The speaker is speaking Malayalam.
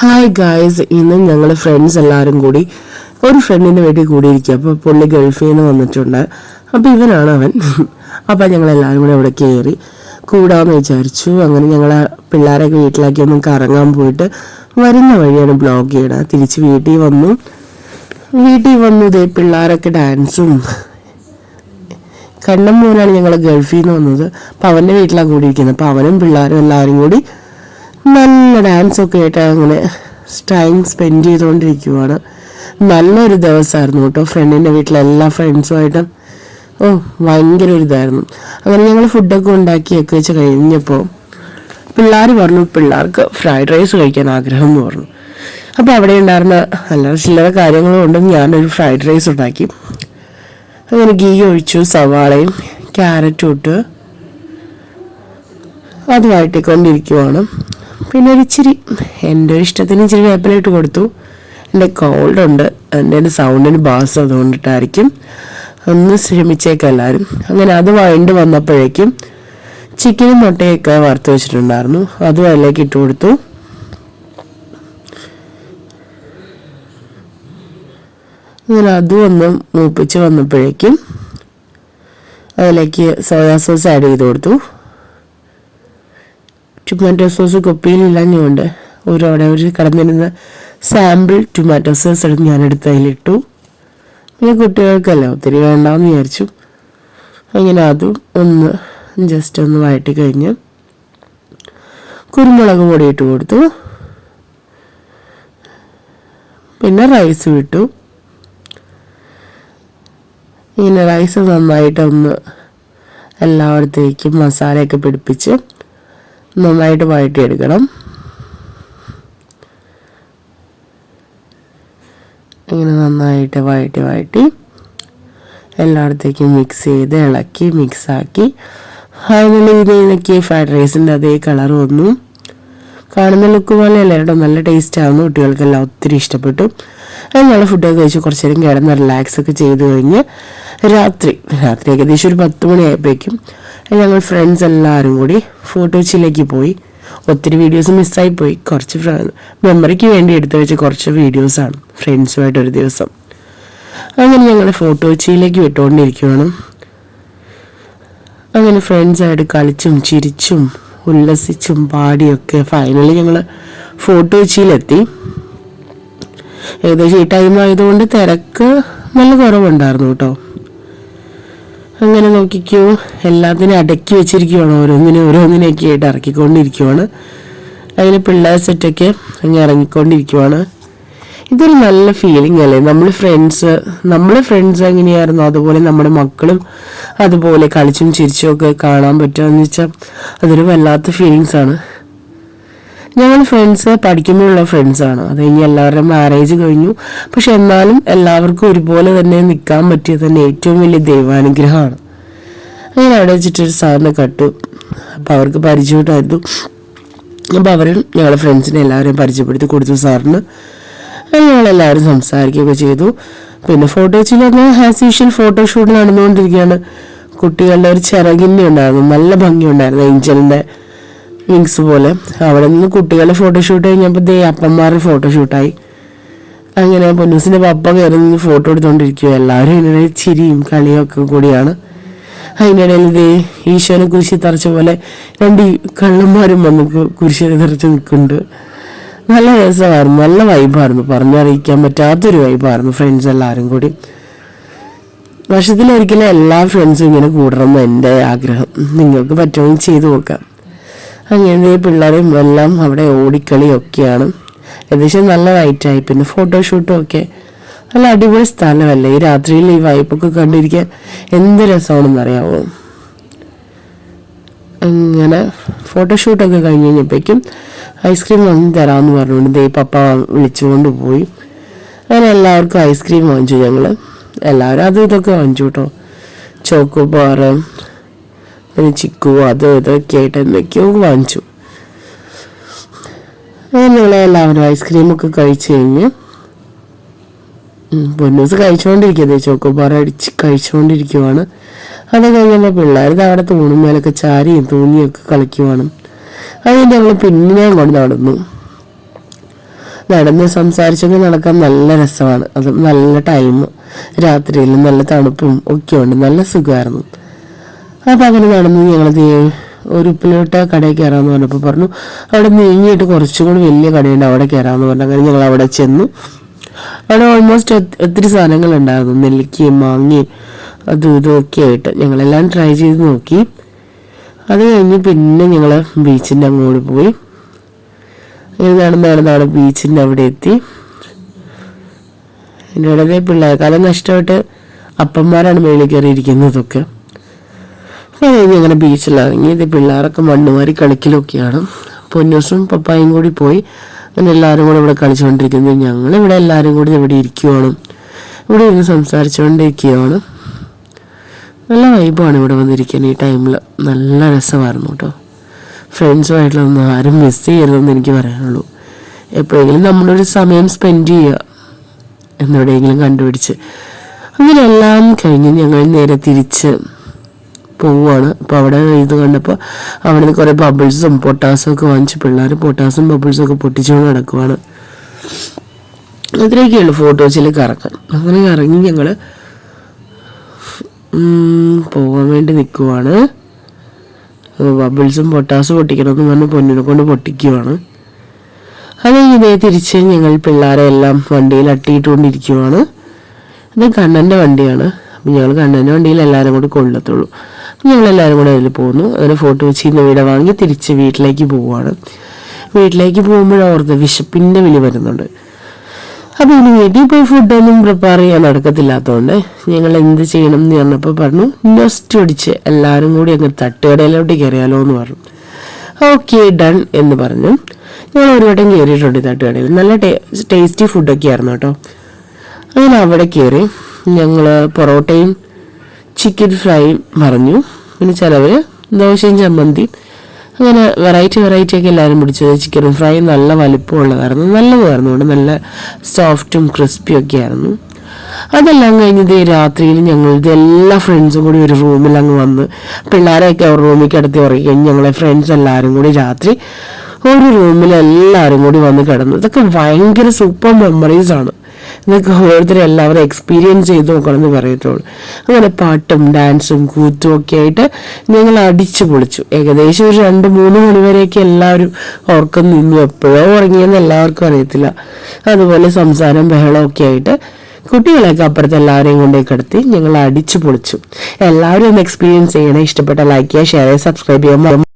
ഹായ് ഗായ്സ് ഇന്ന് ഞങ്ങൾ ഫ്രണ്ട്സ് എല്ലാവരും കൂടി ഒരു ഫ്രണ്ടിന്റെ വീട്ടിൽ കൂടിയിരിക്കുക അപ്പോൾ പുള്ളി ഗൾഫിൽ നിന്ന് വന്നിട്ടുണ്ട്. അപ്പോൾ ഇവനാണ് അവൻ. അപ്പോൾ ഞങ്ങൾ എല്ലാവരും കൂടെ അവിടെ കയറി കൂടാമെന്ന് വിചാരിച്ചു. അങ്ങനെ ഞങ്ങൾ പിള്ളേരൊക്കെ വീട്ടിലാക്കി ഒന്ന് കറങ്ങാൻ പോയിട്ട് വരുന്ന വഴിയാണ് ബ്ലോഗ് ചെയ്യണത് തിരിച്ച് വീട്ടിൽ വന്നു. വീട്ടിൽ വന്നു ഇതേ പിള്ളേരൊക്കെ ഡാൻസും കണ്ണം മൂലാണ് ഞങ്ങൾ ഗൾഫിൽ നിന്ന് വന്നത്. അപ്പോൾ അവന്റെ വീട്ടിലാണ് കൂടിയിരിക്കുന്നത്. അപ്പോൾ അവനും പിള്ളേരും എല്ലാവരും കൂടി നല്ല ഡാൻസൊക്കെ ആയിട്ട് അങ്ങനെ ടൈം സ്പെൻഡ് ചെയ്തുകൊണ്ടിരിക്കുവാണ് നല്ലൊരു ദിവസമായിരുന്നു കേട്ടോ ഫ്രണ്ടിന്റെ വീട്ടിലെ എല്ലാ ഫ്രണ്ട്സുമായിട്ടും ഓ ഭയങ്കര ഒരു ഇതായിരുന്നു. അങ്ങനെ ഞങ്ങൾ ഫുഡൊക്കെ ഉണ്ടാക്കിയൊക്കെ വെച്ച് കഴിഞ്ഞപ്പോൾ പിള്ളേർ പറഞ്ഞു പിള്ളേർക്ക് ഫ്രൈഡ് റൈസ് കഴിക്കാൻ ആഗ്രഹം എന്ന് പറഞ്ഞു. അപ്പോൾ അവിടെ ഉണ്ടായിരുന്ന അല്ലാതെ ചില്ലറ കാര്യങ്ങളും കൊണ്ട് ഞാനൊരു ഫ്രൈഡ് റൈസ് ഉണ്ടാക്കി. അങ്ങനെ ഗീ ഒഴിച്ചു സവാളയും ക്യാരറ്റും ഇട്ട് അത് വഴട്ടിക്കൊണ്ടിരിക്കുവാണ് പിന്നെ ഒരിച്ചിരി എന്റെ ഒരു ഇഷ്ടത്തിന് ഇച്ചിരി വേപ്പിലിട്ട് കൊടുത്തു. എന്റെ കോൾഡ് ഉണ്ട്. എന്റെ സൗണ്ടിന് ബാസ് അതുകൊണ്ടിട്ടായിരിക്കും. ഒന്ന് ശ്രമിച്ചേക്കാം എല്ലാവരും അങ്ങനെ അത് വൈൻഡ് വന്നപ്പോഴേക്കും ചിക്കനും മുട്ടയൊക്കെ വറുത്ത് വെച്ചിട്ടുണ്ടായിരുന്നു. അതും അതിലേക്ക് ഇട്ട് കൊടുത്തു. അങ്ങനെ അതും ഒന്ന് മൂപ്പിച്ച് വന്നപ്പോഴേക്കും അതിലേക്ക് സോയാ സോസ് ആഡ് ചെയ്ത് കൊടുത്തു. ടൊമാറ്റോ സോസ് കുപ്പിയിലില്ലാഞ്ഞുകൊണ്ട് ഒരോടെ ഒരു കടന്നിരുന്ന സാമ്പിൾ ടൊമാറ്റോ സോസ് എടുത്ത് ഞാൻ എടുത്ത് അതിലിട്ടു. പിന്നെ കുട്ടികൾക്കല്ല ഒത്തിരി വേണ്ടാന്ന് വിചാരിച്ചു. അങ്ങനെ അതും ഒന്ന് ജസ്റ്റ് ഒന്ന് വഴറ്റി കഴിഞ്ഞ് കുരുമുളക് പൊടി ഇട്ട് കൊടുത്തു. പിന്നെ റൈസ് വിട്ടു. ഇങ്ങനെ റൈസ് നന്നായിട്ടൊന്ന് എല്ലായിടത്തേക്കും മസാലയൊക്കെ പിടിപ്പിച്ച് നന്നായിട്ട് വഴറ്റിയെടുക്കണം. ഇങ്ങനെ നന്നായിട്ട് വഴറ്റി വഴറ്റി എല്ലായിടത്തേക്കും മിക്സ് ചെയ്ത് ഇളക്കി മിക്സാക്കി അതിനുള്ള രീതിയിലേക്ക് ഫ്രൈഡ് റൈസിന്റെ അതേ കളർ വന്നു. കാണുന്ന ലുക്ക് പോലെ എല്ലാവരുടെ നല്ല ടേസ്റ്റ് ആവുന്നു. കുട്ടികൾക്കെല്ലാം ഒത്തിരി ഇഷ്ടപ്പെട്ടു. ഞങ്ങൾ ഫുഡൊക്കെ കഴിച്ച് കുറച്ച് നേരം കിടന്ന് റിലാക്സ് ഒക്കെ ചെയ്ത് കഴിഞ്ഞ് രാത്രി രാത്രി ഏകദേശം ഒരു പത്ത് മണിയായപ്പോഴേക്കും ഞങ്ങൾ ഫ്രണ്ട്സ് എല്ലാവരും കൂടി ഫോട്ടോച്ചിലേക്ക് പോയി. ഒത്തിരി വീഡിയോസ് മിസ്സായി പോയി. കുറച്ച് മെമ്മറിക്ക് വേണ്ടി എടുത്തു വെച്ച കുറച്ച് വീഡിയോസാണ് ഫ്രണ്ട്സുമായിട്ട് ഒരു ദിവസം. അങ്ങനെ ഞങ്ങൾ ഫോട്ടോച്ചിയിലേക്ക് വിട്ടുകൊണ്ടിരിക്കുകയാണ് അങ്ങനെ ഫ്രണ്ട്സായിട്ട് കളിച്ചും ചിരിച്ചും ഉല്ലസിച്ചും പാടിയൊക്കെ ഫൈനലി ഞങ്ങൾ ഫോട്ടോച്ചിയിലെത്തി ഏകദേശം ഈ ടൈം ആയതുകൊണ്ട് തിരക്ക് നല്ല കുറവുണ്ടായിരുന്നു കേട്ടോ. അങ്ങനെ നോക്കിക്കോ എല്ലാത്തിനും അടക്കി വെച്ചിരിക്കുവാണ് ഓരോന്നിനും ഓരോന്നിനെയൊക്കെ ആയിട്ട് ഇറക്കിക്കൊണ്ടിരിക്കുവാണ്. അതിന് പിള്ളേർ സെറ്റൊക്കെ അങ്ങ് ഇറങ്ങിക്കൊണ്ടിരിക്കുവാണ്. ഇതൊരു നല്ല ഫീലിംഗ് അല്ലേ? നമ്മൾ ഫ്രണ്ട്സ് നമ്മൾ ഫ്രണ്ട്സ് എങ്ങനെയായിരുന്നു? അതുപോലെ നമ്മുടെ മക്കളും അതുപോലെ കളിച്ചും ചിരിച്ചും ഒക്കെ കാണാൻ പറ്റുമെന്ന് വെച്ചാൽ അതൊരു വല്ലാത്ത ഫീലിങ്സ് ആണ്. ഞങ്ങൾ ഫ്രണ്ട്സ് പഠിക്കുമ്പോഴുള്ള ഫ്രണ്ട്സാണ് അത് കഴിഞ്ഞ് എല്ലാവരുടെയും മാരേജ് കഴിഞ്ഞു. പക്ഷെ എന്നാലും എല്ലാവർക്കും ഒരുപോലെ തന്നെ നിൽക്കാൻ പറ്റിയത് തന്നെ ഏറ്റവും വലിയ ദൈവാനുഗ്രഹമാണ്. അങ്ങനെ അവിടെ വെച്ചിട്ടൊരു സാറിനെ കട്ടു അപ്പോൾ അവർക്ക് പരിചയമായിട്ടായിരുന്നു അപ്പോൾ അവരും ഞങ്ങളുടെ ഫ്രണ്ട്സിനെ എല്ലാവരെയും പരിചയപ്പെടുത്തി കൊടുത്തു സാറിന്. ഞങ്ങളെല്ലാവരും സംസാരിക്കുകയൊക്കെ ചെയ്തു. പിന്നെ ഫോട്ടോ വെച്ചിൽ പറഞ്ഞാൽ ആസ് യൂഷ്വൽ ഫോട്ടോഷൂട്ട് നടന്നുകൊണ്ടിരിക്കുകയാണ്. കുട്ടികളുടെ ഒരു ചിറകിന്റെ ഉണ്ടായിരുന്നു. നല്ല ഭംഗിയുണ്ടായിരുന്നു. ഏഞ്ചലിന്റെ വിങ്സ് പോലെ. അവിടെ നിന്ന് കുട്ടികളെ ഫോട്ടോഷൂട്ട് കഴിഞ്ഞപ്പോൾ ദേ അപ്പന്മാരുടെ ഫോട്ടോഷൂട്ടായി അങ്ങനെ പൊന്നൂസിന്റെ പപ്പ കയറി നിന്ന് ഫോട്ടോ എടുത്തുകൊണ്ടിരിക്കുക എല്ലാവരും ഇതിനിടയിൽ ചിരിയും കളിയും ഒക്കെ കൂടിയാണ്. അതിനിടയിൽ ഇതേ ഈശോനെ കുരിശി തറച്ച പോലെ രണ്ട് കള്ളന്മാരും വന്ന് കുരിശിനെ തറച്ച് നിൽക്കുന്നുണ്ട് നല്ല രസമായിരുന്നു. നല്ല വൈബായിരുന്നു പറഞ്ഞറിയിക്കാൻ പറ്റാത്തൊരു വൈബായിരുന്നു ഫ്രണ്ട്സ് എല്ലാവരും കൂടി. വർഷത്തിലൊരിക്കലും എല്ലാ ഫ്രണ്ട്സും ഇങ്ങനെ കൂടണമെന്ന് എന്റെ ആഗ്രഹം. നിങ്ങൾക്ക് പറ്റുമെങ്കിൽ ചെയ്തു നോക്കാം. അങ്ങനെ പിള്ളേരും എല്ലാം അവിടെ ഓടിക്കളിയൊക്കെയാണ്. ഏകദേശം നല്ല വൈറ്റായി പിന്നെ ഫോട്ടോഷൂട്ടും ഒക്കെ. നല്ല അടിപൊളി സ്ഥലമല്ലേ? ഈ രാത്രിയിൽ ഈ വൈപ്പൊക്കെ കണ്ടിരിക്കാൻ എന്ത് രസമാണെന്ന് അറിയാമോ അങ്ങനെ ഫോട്ടോഷൂട്ടൊക്കെ കഴിഞ്ഞ് കഴിഞ്ഞപ്പോഴേക്കും ഐസ്ക്രീം വാങ്ങി തരാമെന്ന് പറഞ്ഞുകൊണ്ട് ദേ പപ്പ വിളിച്ചുകൊണ്ട് പോയി. അങ്ങനെ എല്ലാവർക്കും ഐസ്ക്രീം വാങ്ങിച്ചു ഞങ്ങൾ എല്ലാവരും അതും ഇതൊക്കെ വാങ്ങിച്ചു കേട്ടോ. ചോക്കോ ബാറ് പിന്നെ ചിക്കു അത് ഇതൊക്കെ ആയിട്ട് എന്തൊക്കെയോ വാങ്ങിച്ചു. അങ്ങനെ എല്ലാവരും ഐസ്ക്രീമൊക്കെ കഴിച്ചു കഴിഞ്ഞ് പൊന്നൂസ് കഴിച്ചുകൊണ്ടിരിക്കുന്നത് ചോക്കോബാർ അടിച്ച് കഴിച്ചുകൊണ്ടിരിക്കുവാണ് അത് കഴിഞ്ഞപ്പോൾ പിള്ളേർ അവിടെ തൂണുമേലൊക്കെ ചാരിയും തൂങ്ങിയൊക്കെ കളിക്കുവാണ്. അത് ഞങ്ങൾ പിന്നെ കൊണ്ട് നടന്നു. നടന്ന് സംസാരിച്ചൊക്കെ നടക്കാൻ നല്ല രസമാണ്. അത് നല്ല ടൈം. രാത്രിയിൽ നല്ല തണുപ്പും ഒക്കെ ഉണ്ട്. നല്ല സുഖമായിരുന്നു അപ്പം അങ്ങനെ നടന്ന് ഞങ്ങൾ ഒരു ഉപ്പിലോട്ട കടയിൽ കയറാമെന്ന് പറഞ്ഞപ്പോൾ പറഞ്ഞു അവിടെ നീങ്ങിയിട്ട് കുറച്ചും കൂടി വലിയ കടയുണ്ട് അവിടെ കയറാമെന്ന് പറഞ്ഞു. അങ്ങനെ ഞങ്ങൾ അവിടെ ചെന്നു. അവിടെ ഓൾമോസ്റ്റ് ഒത്തിരി സാധനങ്ങൾ ഉണ്ടായിരുന്നു. മാങ്ങയും അതും ഇതൊക്കെ ആയിട്ട് ഞങ്ങളെല്ലാം ട്രൈ ചെയ്ത് നോക്കി. അത് കഴിഞ്ഞ് പിന്നെ ഞങ്ങൾ ബീച്ചിന്റെ അങ്ങോട്ട് പോയി. അങ്ങനെ നടന്ന് അവിടെ ബീച്ചിന്റെ അവിടെ എത്തി. അതിന്റെ ഇടയിൽ പിള്ളേർ കാലം നഷ്ടമായിട്ട് അപ്പന്മാരാണ് മേളിൽ കയറിയിരിക്കുന്നതൊക്കെ. അപ്പോൾ അത് കഴിഞ്ഞ് അങ്ങനെ ബീച്ചിലിറങ്ങി ഇത് പിള്ളേരൊക്കെ മണ്ണുമാരി കളിക്കലൊക്കെയാണ്. പൊന്നൂസും പപ്പായും കൂടി പോയി. അങ്ങനെ എല്ലാവരും കൂടെ ഇവിടെ കളിച്ചുകൊണ്ടിരിക്കുന്നത് ഞങ്ങൾ ഇവിടെ എല്ലാവരും കൂടി ഇവിടെ ഇരിക്കുവാണ്. ഇവിടെ ഇരുന്ന് സംസാരിച്ചുകൊണ്ടിരിക്കുകയാണ് നല്ല വൈബാണ് ഇവിടെ വന്നിരിക്കാൻ ഈ ടൈമിൽ നല്ല രസമായിരുന്നു കേട്ടോ ഫ്രണ്ട്സുമായിട്ടുള്ളതൊന്നും ആരും മിസ് ചെയ്യരുതെന്ന് എനിക്ക് പറയാനുള്ളൂ. എപ്പോഴെങ്കിലും നമ്മളൊരു സമയം സ്പെൻഡ് ചെയ്യുക. എന്നെവിടെയെങ്കിലും കണ്ടുപിടിച്ച്. അങ്ങനെ എല്ലാം കഴിഞ്ഞ് ഞങ്ങൾ നേരെ തിരിച്ച് പോവുകയാണ് അപ്പോൾ അവിടെ ഇത് കണ്ടപ്പോൾ അവിടെ നിന്ന് കുറേ ബബിൾസും പൊട്ടാസും ഒക്കെ വാങ്ങിച്ച് പിള്ളേർ പൊട്ടാസും ബബിൾസും ഒക്കെ പൊട്ടിച്ചുകൊണ്ട് നടക്കുവാണ്. അത്രയൊക്കെയുള്ളൂ ഫോട്ടോസിൽ കറക്കാൻ അങ്ങനെ കറങ്ങി ഞങ്ങൾ പോകാൻ വേണ്ടി നിൽക്കുവാണ് ബബിൾസും പൊട്ടാസും പൊട്ടിക്കണമെന്ന് പറഞ്ഞ് പൊന്നിനെ കൊണ്ട് പൊട്ടിക്കുവാണ്. അത് ഇതേ തിരിച്ച് ഞങ്ങൾ പിള്ളേരെ എല്ലാം വണ്ടിയിൽ അട്ടിയിട്ടുകൊണ്ടിരിക്കുവാണ്. ഇത് കണ്ണന്റെ വണ്ടിയാണ്. ഞങ്ങൾ കണ്ണന്റെ വണ്ടിയിൽ എല്ലാവരും കൂടി കൊള്ളത്തുള്ളൂ. എല്ലാവരും കൂടെ അതിൽ പോകുന്നു അങ്ങനെ ഫോട്ടോ വെച്ച് ഇന്ന് വീട് വാങ്ങി തിരിച്ച് വീട്ടിലേക്ക് പോവുകയാണ് വീട്ടിലേക്ക് പോകുമ്പോഴോർത്ത് വിശപ്പിന്റെ വിളി വരുന്നുണ്ട്. അപ്പോൾ ഇനി വീട്ടിൽ പോയി ഫുഡൊന്നും പ്രിപ്പയർ ചെയ്യാൻ നടക്കത്തില്ലാത്തതുകൊണ്ട് ഞങ്ങൾ എന്ത് ചെയ്യണം എന്ന് പറഞ്ഞപ്പോൾ പറഞ്ഞു നെസ്റ്റ് ഒടിച്ച് എല്ലാവരും കൂടി അങ്ങ് തട്ടുകടയിലോട്ട് കയറിയാലോ എന്ന് പറഞ്ഞു. ഓക്കെ ഡൺ എന്ന് പറഞ്ഞു. ഞങ്ങൾ ഒരു വട്ടം കയറിയിട്ടുണ്ട് തട്ടുകടയിൽ. നല്ല ടേസ്റ്റി ഫുഡൊക്കെ ആയിരുന്നു കേട്ടോ. അങ്ങനെ അവിടെ കയറി ഞങ്ങൾ പൊറോട്ടയും ചിക്കൻ ഫ്രൈയും പറഞ്ഞു പിന്നെ ചിലവർ ദോശയും ചമ്മന്തിയും. അങ്ങനെ വെറൈറ്റി വെറൈറ്റി ഒക്കെ എല്ലാവരും പിടിച്ചു ചിക്കൻ ഫ്രൈ നല്ല വലുപ്പമുള്ളതായിരുന്നു. നല്ലതായിരുന്നു. അതുകൊണ്ട് നല്ല സോഫ്റ്റും ക്രിസ്പിയും ഒക്കെ ആയിരുന്നു. അതെല്ലാം കഴിഞ്ഞത് രാത്രിയിൽ ഞങ്ങൾ എല്ലാ ഫ്രണ്ട്സും കൂടി ഒരു റൂമിൽ അങ്ങ് വന്ന് പിള്ളേരെയൊക്കെ അവർ റൂമിൽ കിടത്തി ഉറങ്ങി ഞങ്ങളെ ഫ്രണ്ട്സ് എല്ലാവരും കൂടി രാത്രി ഒരു റൂമിൽ എല്ലാവരും കൂടി വന്ന് കിടന്നു. ഇതൊക്കെ ഭയങ്കര സൂപ്പർ മെമ്മറീസ് ആണ്. ഇതൊക്കെ ഓരോരുത്തരും എല്ലാവരും എക്സ്പീരിയൻസ് ചെയ്ത് നോക്കണം എന്ന് പറയത്തുള്ളൂ. അങ്ങനെ പാട്ടും ഡാൻസും കൂത്തും ഒക്കെ ആയിട്ട് ഞങ്ങൾ അടിച്ചു പൊളിച്ചു. ഏകദേശം ഒരു രണ്ട് മൂന്ന് മണിവരെയൊക്കെ എല്ലാവരും ഉറക്കം നിന്നു. എപ്പോഴോ ഉറങ്ങിയെന്ന് എല്ലാവർക്കും അറിയത്തില്ല. അതുപോലെ സംസാരം ബഹളമൊക്കെ ആയിട്ട് കുട്ടികളെയൊക്കെ അപ്പുറത്ത് എല്ലാവരെയും കൊണ്ടേ കിടത്തി ഞങ്ങൾ അടിച്ചു പൊളിച്ചു. എല്ലാവരും ഒന്ന് എക്സ്പീരിയൻസ് ചെയ്യണേ. ഇഷ്ടപ്പെട്ട ലൈക്ക് ചെയ്യുക ഷെയർ ചെയ്യുക സബ്സ്ക്രൈബ് ചെയ്യുക.